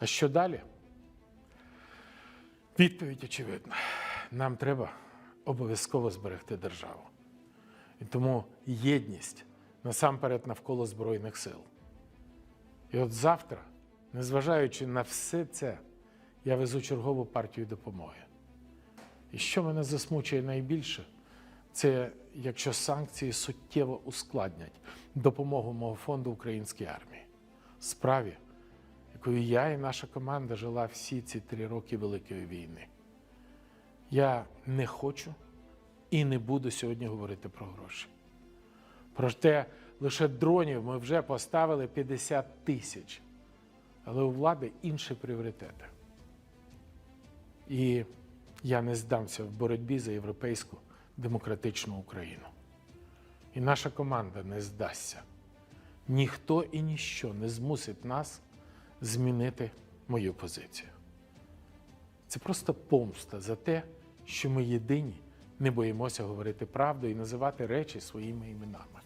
А що далі? Відповідь очевидна. Нам треба обов'язково зберегти державу. І тому єдність насамперед навколо Збройних сил. І от завтра, незважаючи на все це, я везу чергову партію допомоги. І що мене засмучує найбільше, це якщо санкції суттєво ускладнять допомогу мого фонду українській армії, справі, якою я і наша команда жила всі ці три роки Великої війни. Я не хочу і не буду сьогодні говорити про гроші. Проте лише дронів ми вже поставили 50 тисяч. Але у влади інші пріоритети. І я не здамся в боротьбі за європейську демократичну Україну. І наша команда не здасться. Ніхто і ніщо не змусить нас змінити мою позицію. Це просто помста за те, що ми єдині не боїмося говорити правду і називати речі своїми іменами.